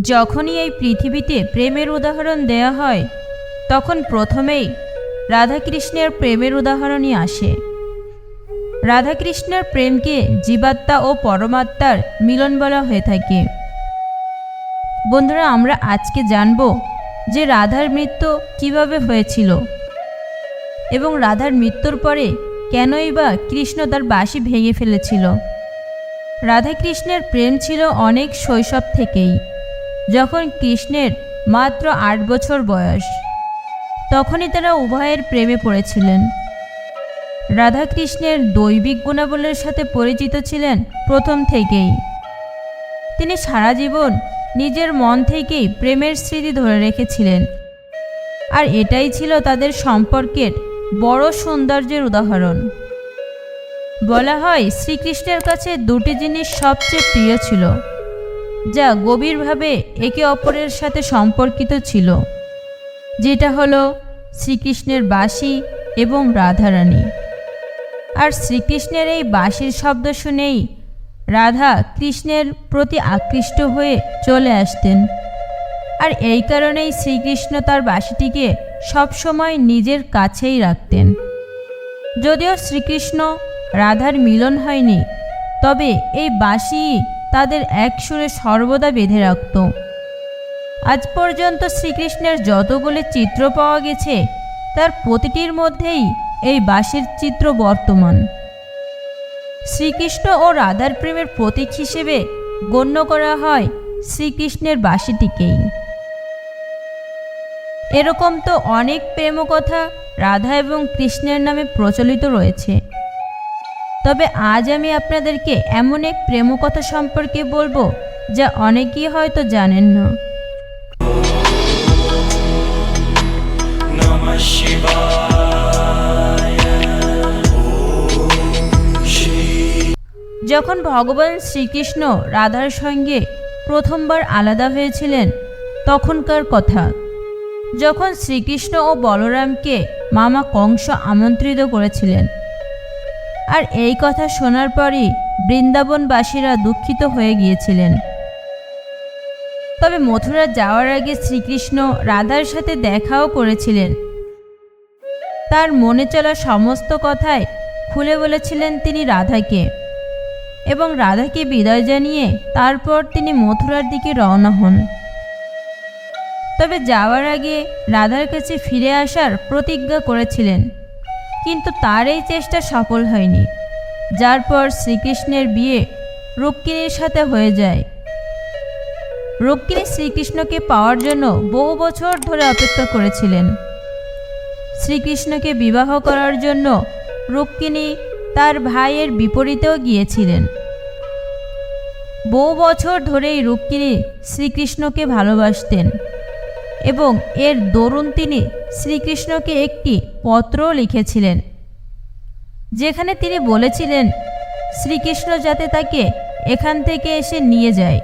যখনই এই পৃথিবীতে প্রেমের উদাহরণ দেয়া হয়, তখন প্রথমেই রাধাকৃষ্ণের প্রেমের উদাহরণই আসে। রাধাকৃষ্ণের প্রেমকে জীবাত্মা ও পরমাত্মার মিলন বলা হয়ে থাকে। বন্ধুরা, আমরা আজকে জানব যে রাধার মৃত্যু কীভাবে হয়েছিল এবং রাধার মৃত্যুর পরে কেনই বা কৃষ্ণ তার বাসি ভেঙে ফেলেছিল। রাধাকৃষ্ণের প্রেম ছিল অনেক শৈশব থেকেই। যখন কৃষ্ণের মাত্র আট বছর বয়স, তখনই তারা উভয়ের প্রেমে পড়েছিলেন। রাধাকৃষ্ণের দৈবিক গুণাবলীর সাথে পরিচিত ছিলেন প্রথম থেকেই। তিনি সারা জীবন নিজের মন থেকেই প্রেমের স্মৃতি ধরে রেখেছিলেন। আর এটাই ছিল তাদের সম্পর্কের বড় সৌন্দর্যের উদাহরণ। বলা হয়, শ্রীকৃষ্ণের কাছে দুটি জিনিস সবচেয়ে প্রিয় ছিল। যা গভীরভাবে একে অপরের সাথে সম্পর্কিত ছিল, যেটা হলো শ্রীকৃষ্ণের বাঁশি এবং রাধারানী। আর শ্রীকৃষ্ণের এই বাঁশির শব্দ শুনেই রাধা কৃষ্ণের প্রতি আকৃষ্ট হয়ে চলে আসতেন। আর এই কারণেই শ্রীকৃষ্ণ তার বাঁশিটিকে সবসময় নিজের কাছেই রাখতেন। যদিও শ্রীকৃষ্ণ রাধার মিলন হয়নি, তবে এই বাঁশি তাদের এক সুরে সর্বদা বেঁধে রাখত। আজ পর্যন্ত শ্রীকৃষ্ণের যতগুলি চিত্র পাওয়া গেছে, তার প্রতিটির মধ্যেই এই বাঁশির চিত্র বর্তমান। শ্রীকৃষ্ণ ও রাধার প্রেমের প্রতীক হিসেবে গণ্য করা হয় শ্রীকৃষ্ণের বাঁশিটিকেই। এরকম তো অনেক প্রেমকথা রাধা এবং কৃষ্ণের নামে প্রচলিত রয়েছে। তবে আজ আমি আপনাদেরকে এমন এক প্রেমকথা সম্পর্কে বলব যা অনেকেই হয়তো জানেন না। যখন ভগবান শ্রীকৃষ্ণ রাধার সঙ্গে প্রথমবার আলাদা হয়েছিলেন তখনকার কথা। যখন শ্রীকৃষ্ণ ও বলরামকে মামা কংস আমন্ত্রিত করেছিলেন আর এই কথা শোনার পরই বৃন্দাবনবাসীরা দুঃখিত হয়ে গিয়েছিলেন। তবে মথুরা যাওয়ার আগে শ্রীকৃষ্ণ রাধার সাথে দেখাও করেছিলেন। তার মনে চলা সমস্ত কথায় খুলে বলেছিলেন তিনি রাধাকে এবং রাধাকে বিদায় জানিয়ে তারপর তিনি মথুরার দিকে রওনা হন। তবে যাওয়ার আগে রাধার কাছে ফিরে আসার প্রতিজ্ঞা করেছিলেন। কিন্তু তার এই চেষ্টা সফল হয়নি। যার পর শ্রীকৃষ্ণের বিয়ে রুক্মিণীর সাথে হয়ে যায়। রুক্মিণী শ্রীকৃষ্ণকে পাওয়ার জন্য বহু বছর ধরে অপেক্ষা করেছিলেন। শ্রীকৃষ্ণকে বিবাহ করার জন্য রুক্মিণী তার ভাইয়ের বিপরীতেও গিয়েছিলেন। বহু বছর ধরেই রুক্মিণী শ্রীকৃষ্ণকে ভালোবাসতেন। এবং এর দরুন তিনি শ্রীকৃষ্ণকে একটি পত্রও লিখেছিলেন, যেখানে তিনি বলেছিলেন, শ্রীকৃষ্ণ যাতে তাকে এখান থেকে এসে নিয়ে যায়।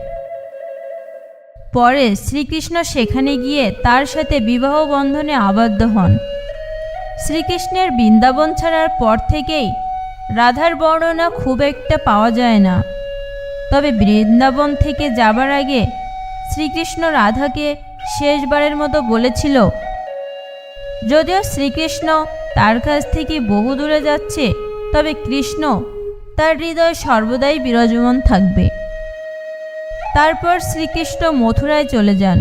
পরে শ্রীকৃষ্ণ সেখানে গিয়ে তার সাথে বিবাহ বন্ধনে আবদ্ধ হন। শ্রীকৃষ্ণের বৃন্দাবন ছাড়ার পর থেকেই রাধার বর্ণনা খুব একটা পাওয়া যায় না। তবে বৃন্দাবন থেকে যাবার আগে শ্রীকৃষ্ণ রাধাকে শেষবারের মতো বলেছিল, যদিও শ্রীকৃষ্ণ তার কাছ থেকে বহু দূরে যাচ্ছে, তবে কৃষ্ণ তার হৃদয় সর্বদাই বিরাজমান থাকবে। তারপর শ্রীকৃষ্ণ মথুরায় চলে যান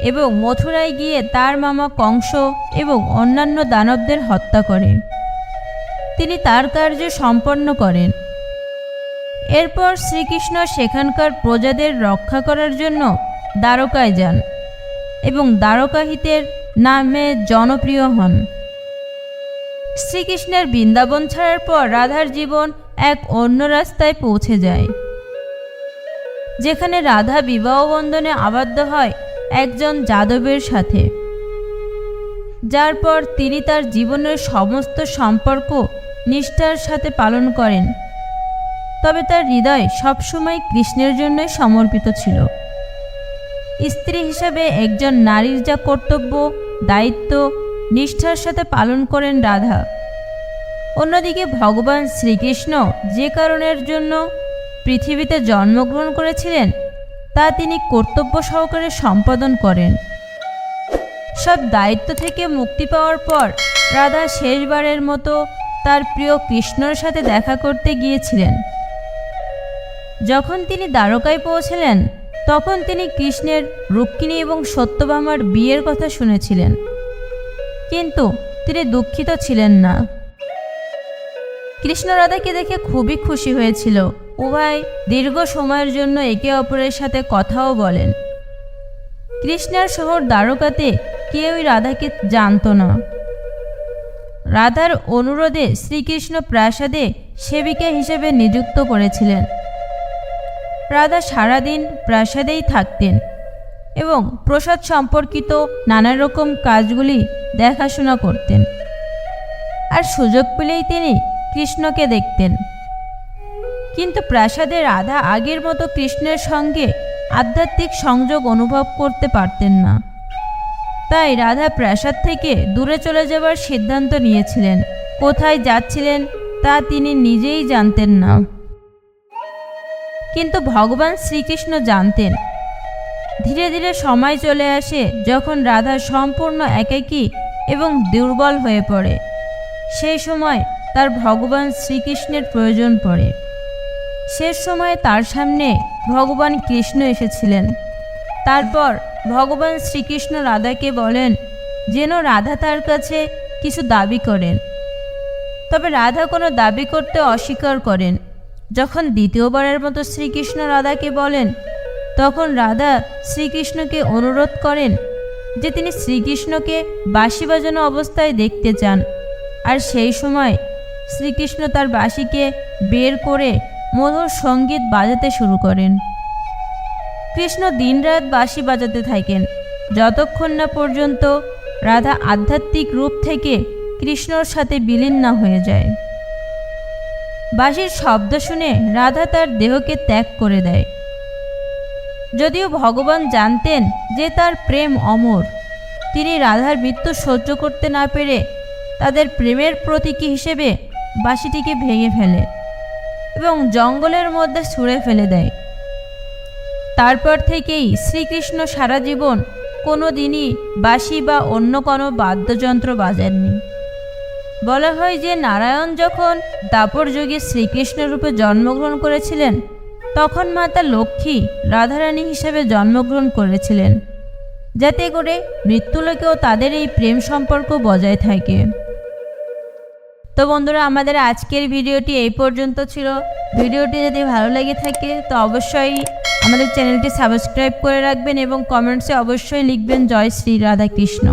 এবং মথুরায় গিয়ে তার মামা কংস এবং অন্যান্য দানবদের হত্যা করেন তিনি তার কার্য সম্পন্ন করেন। এরপর শ্রীকৃষ্ণ সেখানকার প্রজাদের রক্ষা করার জন্য দ্বারকায় যান। এবং দ্বারকাহিতের নামে জনপ্রিয় হন। শ্রীকৃষ্ণের বৃন্দাবন ছাড়ার পর রাধার জীবন এক অন্য রাস্তায় পৌঁছে যায়। যেখানে রাধা বিবাহ বন্ধনে আবদ্ধ হয় একজন যাদবের সাথে। যার পর তিনি তার জীবনের সমস্ত সম্পর্ক নিষ্ঠার সাথে পালন করেন। তবে তার হৃদয় সবসময় কৃষ্ণের জন্যই সমর্পিত ছিল। স্ত্রী হিসাবে একজন নারীর যা কর্তব্য, দায়িত্ব, নিষ্ঠার সাথে পালন করেন রাধা। অন্যদিকে ভগবান শ্রীকৃষ্ণ যে কারণের জন্য পৃথিবীতে জন্মগ্রহণ করেছিলেন, তা তিনি কর্তব্য সহকারে সম্পাদন করেন। সব দায়িত্ব থেকে মুক্তি পাওয়ার পর রাধা শেষবারের মতো তার প্রিয় কৃষ্ণর সাথে দেখা করতে গিয়েছিলেন। যখন তিনি দ্বারকায় পৌঁছলেন তখন তিনি কৃষ্ণের, রুক্মিণী এবং সত্যভামার বিয়ের কথা শুনেছিলেন। কিন্তু তিনি দুঃখিত ছিলেন না। কৃষ্ণ রাধাকে দেখে খুবই খুশি হয়েছিল। উভয় দীর্ঘ সময়ের জন্য একে অপরের সাথে কথাও বলেন। কৃষ্ণের শহর দ্বারকাতে কেউই রাধাকে জানত না। রাধার অনুরোধে শ্রীকৃষ্ণ প্রাসাদে সেবিকা হিসেবে নিযুক্ত করেছিলেন রাধা সারাদিন প্রাসাদেই থাকতেন এবং প্রসাদ সম্পর্কিত নানা রকম কাজগুলি দেখাশোনা করতেন। আর সুযোগ পেলেই তিনি কৃষ্ণকে দেখতেন। কিন্তু প্রাসাদে রাধা আগের মতো কৃষ্ণের সঙ্গে আধ্যাত্মিক সংযোগ অনুভব করতে পারতেন না। তাই রাধা প্রাসাদ থেকে দূরে চলে যাবার সিদ্ধান্ত নিয়েছিলেন। কোথায় যাচ্ছিলেন তা তিনি নিজেই জানতেন না। কিন্তু ভগবান শ্রীকৃষ্ণ জানতেন। ধীরে ধীরে সময় চলে আসে যখন রাধা সম্পূর্ণ একাকী এবং দুর্বল হয়ে পড়ে। সেই সময় তার ভগবান শ্রীকৃষ্ণের প্রয়োজন পড়ে। শেষ সময়ে তার সামনে ভগবান কৃষ্ণ এসেছিলেন। তারপর ভগবান শ্রীকৃষ্ণ রাধাকে বলেন, যেন রাধা তার কাছে কিছু দাবি করেন। তবে রাধা কোনো দাবি করতে অস্বীকার করেন। যখন দ্বিতীয়বারের মতো শ্রীকৃষ্ণ রাধাকে বলেন, তখন রাধা শ্রীকৃষ্ণকে অনুরোধ করেন যে তিনি শ্রীকৃষ্ণকে বাঁশি বাজানো অবস্থায় দেখতে চান। আর সেই সময় শ্রীকৃষ্ণ তার বাঁশিকে বের করে মধুর সংগীত বাজাতে শুরু করেন। কৃষ্ণ দিনরাত বাঁশি বাজাতে থাকেন। যতক্ষণ না পর্যন্ত রাধা আধ্যাত্মিক রূপ থেকে কৃষ্ণর সাথে বিলীন না হয়ে যায়। বাঁশির শব্দ শুনে রাধা তার দেহকে ত্যাগ করে দেয়। যদিও ভগবান জানতেন যে তার প্রেম অমর, তিনি রাধার মৃত্যু সহ্য করতে না পেরে তাদের প্রেমের প্রতীকী হিসেবে বাঁশিটিকে ভেঙে ফেলে এবং জঙ্গলের মধ্যে ছুঁড়ে ফেলে দেয়। তারপর থেকেই শ্রীকৃষ্ণ সারা জীবন কোনো দিনই বাঁশি বা অন্য কোনো বাদ্যযন্ত্র বাজাননি। বলা হয় যে নারায়ণ যখন দাপর যুগে শ্রীকৃষ্ণ রূপে জন্মগ্রহণ করেছিলেন, তখন মাতা লক্ষ্মী রাধারানী হিসেবে জন্মগ্রহণ করেছিলেন। যাতে করে মৃত্যুলোকেও তাদের এই প্রেম সম্পর্ক বজায় থাকে। তো বন্ধুরা, আমাদের আজকের ভিডিওটি এই পর্যন্ত ছিল। ভিডিওটি যদি ভালো লেগে থাকে, তো অবশ্যই আমাদের চ্যানেলটি সাবস্ক্রাইব করে রাখবেন এবং কমেন্টসে অবশ্যই লিখবেন, জয় শ্রী রাধা কৃষ্ণ